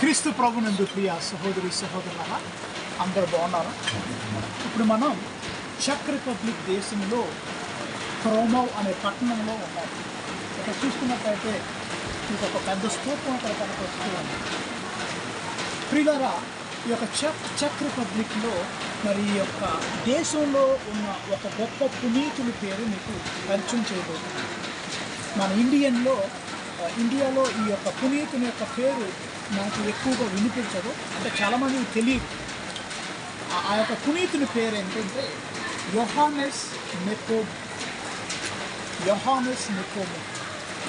క్రీస్తు ప్రభునందు ప్రియ సహోదరి సహోదరుల అందరూ బాగున్నారు? ఇప్పుడు మనం చెక్ రిపబ్లిక్ దేశంలో క్రోమవ్ అనే పట్టణంలో ఉన్నాం. ఇక్కడ చూసుకున్నట్లయితే మీకు ఒక పెద్ద స్తూపం ఇక్కడ కనపడుతూ ఉంది ప్రియులరా ఈ యొక్క చెక్ చెక్ రిపబ్లిక్లో మరి ఈ యొక్క దేశంలో ఉన్న ఒక గొప్ప పునీతుని పేరు మీకు పరిచయం చేయబోతుంది మన ఇండియన్లో ఇండియాలో ఈ యొక్క పునీతుని యొక్క పేరు నాకు ఎక్కువగా వినిపించదు. అంటే చాలామందికి తెలియదు. ఆ- యొక్క పునీతుని పేరు ఏంటంటే యొహానెస్ నెపోమ్ యొహానెస్ నెపోమ్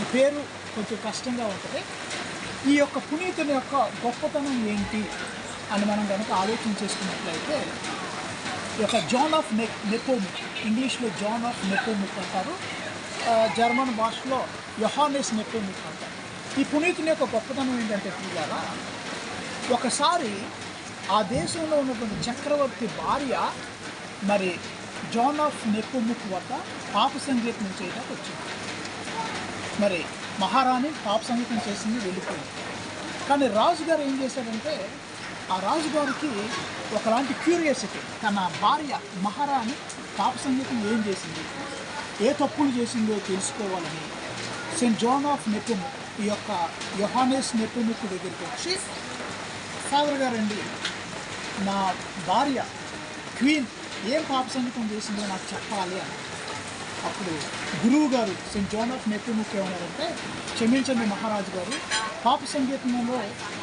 ఈ పేరు కొంచెం కష్టంగా ఉంటుంది. ఈ యొక్క పునీతుని యొక్క గొప్పతనం ఏంటి అని మనం కనుక ఆలోచన చేసుకున్నట్లయితే ఈ యొక్క జాన్ ఆఫ్ నె నెపోము ఇంగ్లీష్లో జాన్ ఆఫ్ నెపోమిక్ అంటారు. జర్మన్ భాషలో యొహానెస్ నెపోమిక్ అంటారు. ఈ పునీతుని యొక్క గొప్పతనం ఏంటంటే పిల్లల ఒకసారి ఆ దేశంలో ఉన్నటువంటి చక్రవర్తి భార్య మరి జాన్ ఆఫ్ నెప్పుముక్ వద్ద పాప సంగీతం చేయడానికి వచ్చింది. మరి మహారాణి పాప సంగీతం చేసింది వెళ్ళిపోయింది. కానీ రాజుగారు ఏం చేశాడంటే ఆ రాజుగారికి ఒకలాంటి క్యూరియాసిటీ తన భార్య మహారాణి పాప సంగీతం ఏం చేసింది ఏ తప్పులు చేసిందో తెలుసుకోవాలని సెయింట్ జాన్ ఆఫ్ నెప్పుముక్ ఈ యొక్క యొహానెస్ నెప్పుముక్కు దగ్గరికి వచ్చి ఫాదర్ గారండి నా భార్య క్వీన్ ఏం పాప సంగీతం చేసిందో నాకు చెప్పాలి అని. అప్పుడు గురువు గారు సెయింట్ జాన్ ఆఫ్ నెప్పుముక్కు ఏమన్నారంటే క్షమించండి మహారాజు గారు పాప సంగీతంలో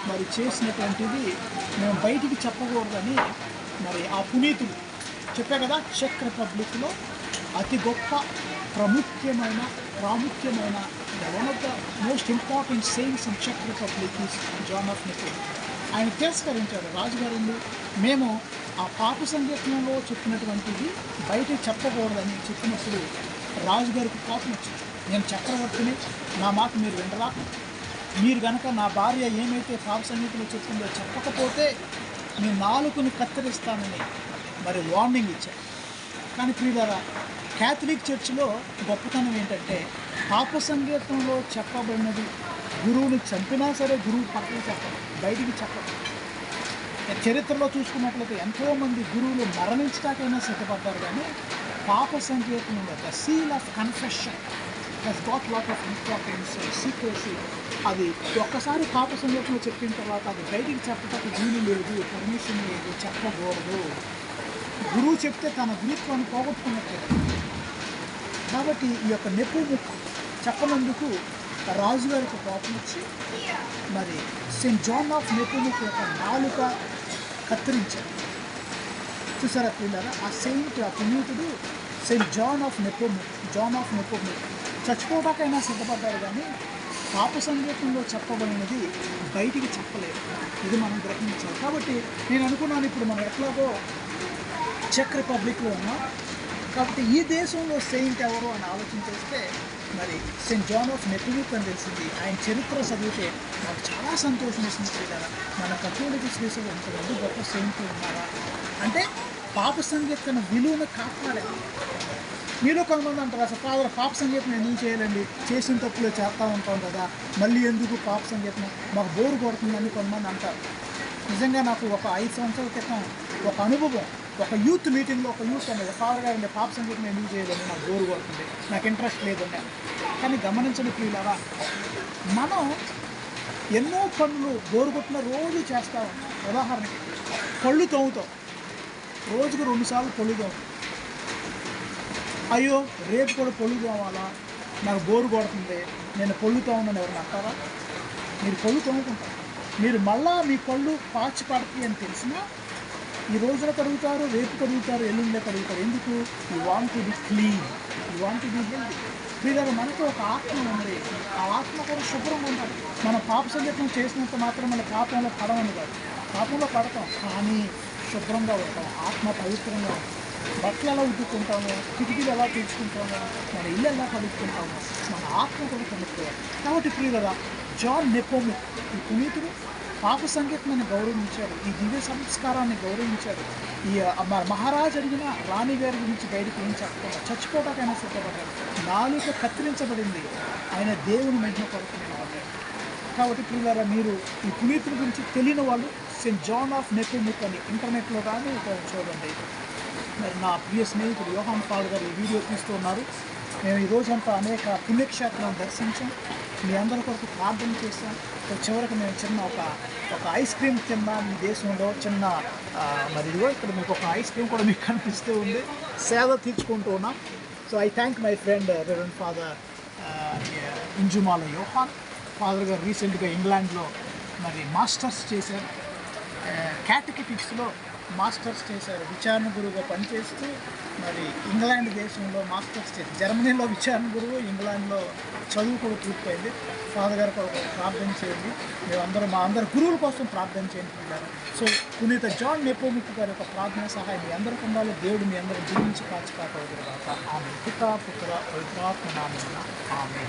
మరి చేసినటువంటిది మేము బయటికి చెప్పకూడదని మరి ఆ పునీతులు చెప్పా కదా చెక్ రిపబ్లిక్లో అతి గొప్ప ప్రాముఖ్యమైన ప్రాముఖ్యమైన one of the most important saints in check Republic is John of Nepomuk ఆయన తిరస్కరించాడు. రాజుగారు మేము ఆ పాప సంఘటనలో చెప్పినటువంటిది బయట చెప్పకూడదని చెప్పినప్పుడు రాజుగారికి కోపం వచ్చింది. నేను చక్రవర్తిని నా మాట మీరు వినరా? మీరు గనక నా భార్య ఏమైతే పాప సంగీతంలో చెప్పిందో చెప్పకపోతే మీ నాలుకను కత్తిరిస్తానని మరి వార్నింగ్ ఇచ్చారు కానీ ప్రియులారా క్యాథలిక్ చర్చిలో గొప్పతనం ఏంటంటే పాప సంగీతంలో చెప్పబడినది గురువుని చంపినా సరే గురువు పక్కన చెప్పడం బయటికి చెప్పడం. చరిత్రలో చూసుకున్నట్లయితే ఎంతోమంది గురువులు మరణించడానికైనా సిద్ధపడ్డారు కానీ పాప సంకేతంలో the seal of confession he's got lot of importance secrecy అది ఒక్కసారి పాప సంకీర్తనలో చెప్పిన తర్వాత అది బయటికి చెప్పడానికి వీలు లేదు పర్మిషన్ లేదు చెప్పకూడదు. గురువు చెప్తే తన గురుత్వాన్ని పోగొట్టుకున్నట్టే. కాబట్టి ఈ యొక్క నెప్పు ముక్కు చెప్పనందుకు రాజుగారికి కోపం వచ్చి మరి సెయింట్ జాన్ ఆఫ్ నెపోముక్ యొక్క నాలుక కత్తిరించారు. చూసారా పిల్లరా? ఆ సెయింట్ ఆ పుణ్యుతుడు Saint John of Nepomuk John of Nepomuk చచ్చిపోవడానికైనా సిద్ధపడ్డారు కానీ పాప సంగీతంలో చెప్పబడినది బయటికి చెప్పలేదు. ఇది మనం గ్రహించాలి. కాబట్టి నేను అనుకున్నాను ఇప్పుడు మనం ఎట్లాగో చెక్ రిపబ్లిక్లో ఉన్నాం. కాబట్టి ఈ దేశంలో సెయింట్ ఎవరు అని ఆలోచించేస్తే మరి సెయింట్ జాన్ ఆఫ్ నెపిలిక్ అని తెలిసింది. ఆయన చరిత్ర చదివితే నాకు చాలా సంతోషం వేసింది కదా మన కథోలిక శ్రీశైలం ఇంతమంది గొప్ప సెయింట్లు ఉన్నారా? అంటే పాప సంగీతన విలువను కాపాడాలి మీలో కొంతమంది అంటారు అసలు ఫాదర్ పాప సంగీతం ఎందుకు చేయాలండి? చేసిన తప్పులో చేస్తూ ఉంటాం కదా. మళ్ళీ ఎందుకు పాప సంగీతం? మాకు బోరు కొడుతుందని కొంతమంది అంటారు. నిజంగా నాకు ఒక ఐదు సంవత్సరాల క్రితం ఒక అనుభవం. ఒక యూత్ మీటింగ్లో ఒక యూత్ అనేది ఫాదర్గా ఉండే పాప సంగీతం యూజ్ చేయలేదు నాకు బోరు కొడుతుంది నాకు ఇంట్రెస్ట్ లేదండి కానీ గమనించండి ప్రియులరా మనం ఎన్నో పనులు బోరు కొట్టిన రోజు చేస్తా. ఉంటాం ఉదాహరణకి పళ్ళు తవ్వుతాం రోజుకు రెండుసార్లు పళ్ళు తవ్వుతాం అయ్యో రేపు కూడా పళ్ళు తోమాలా? నాకు బోరు కొడుతుంది. నేను పళ్ళు తోమని ఎవరిని అంటారా? మీరు పళ్ళు తోముకుంటారు. మీరు మళ్ళా మీ పళ్ళు పాచి పడతాయి అని తెలిసినా ఈ రోజున కడుగుతారు రేపు కడుగుతారు ఎల్లుండే కడుగుతారు. ఎందుకు? You want to be clean you want to be healthy వీళ్ళ మనకు ఒక ఆత్మ ఉంది ఆ ఆత్మ కూడా శుభ్రంగా ఉండాలి. మన పాప సంగీతం చేసినంత మాత్రం మన పాపంలో పడమని కాదు. పాపంలో పడతాం. కానీ శుభ్రంగా ఉంటాం. ఆత్మ పవిత్రంగా ఉంటాం. బట్టలు ఎలా ఉద్దుకుంటాము కిటికీలు ఎలా తీర్చుకుంటాము? మన ఇల్లు ఎలా కలుపుకుంటాము మన ఆత్మ కూడా కలుపుకోవాలి కాబట్టి ప్రియులరా జాన్ నెపోమి ఈ పునీతుడు పాప సంకేతమని గౌరవించారు. ఈ దివ్య సంస్కారాన్ని గౌరవించారు. ఈ మహారాజ్ అడిగిన రాణి గారి గురించి బయటకు ఏం చెప్పకుండా చచ్చిపోవడానికైనా సిద్ధపడ్డారు. నాలుక కత్తిరించబడింది. ఆయన దేవుని మహిమ కొరకు కాబట్టి పిల్లల మీరు ఈ పునీతుల గురించి తెలియని వాళ్ళు సెయింట్ జాన్ ఆఫ్ నెపోముక్ అని ఇంటర్నెట్లో కానీ చూడండి మరి నా ప్రియ స్నేహితుడు యోహాన్ పాల్ గారు ఈ వీడియో తీస్తున్నారు మేము ఈ రోజంతా అనేక పుణ్యక్షేత్రాలను దర్శించాం. మీ అందరి కొరకు ప్రార్థన చేశాం. చివరికి మేము చిన్న ఒక ఒక ఐస్ క్రీమ్ తిన్నాం మీ దేశంలో. చిన్న మరి ఇదిగో ఇక్కడ మీకు ఒక ఐస్ క్రీమ్ కూడా మీకు కనిపిస్తూ ఉంది. సేవ తీర్చుకుంటూ ఉన్నాం. So I thank my friend Reverend Father Injumala Yohan. Father గారు రీసెంట్గా ఇంగ్లాండ్లో మరి మాస్టర్స్ చేశారు. క్యాటకిటిక్స్లో మాస్టర్స్ చేశారు. విచారణ గురువుగా పనిచేస్తూ మరి ఇంగ్లాండ్ దేశంలో మాస్టర్స్ చేసి జర్మనీలో విచారణ గురువు ఇంగ్లాండ్లో చదువు కూడా పూర్తయింది. ఫాదర్ గారు కూడా ప్రార్థన చేయండి. మేమందరూ మా అందరి గురువుల కోసం ప్రార్థన చేయండి పిల్లలు. సో పునీత జాన్ నెపోమిక్ గారి యొక్క ప్రార్థన సహాయం మీ అందరికి ఉండాలి. దేవుడు మీ అందరూ జీవించి కాచి తర్వాత ఆమె పిత పుత్ర పవిత్రాత్మ నామమున. ఆమె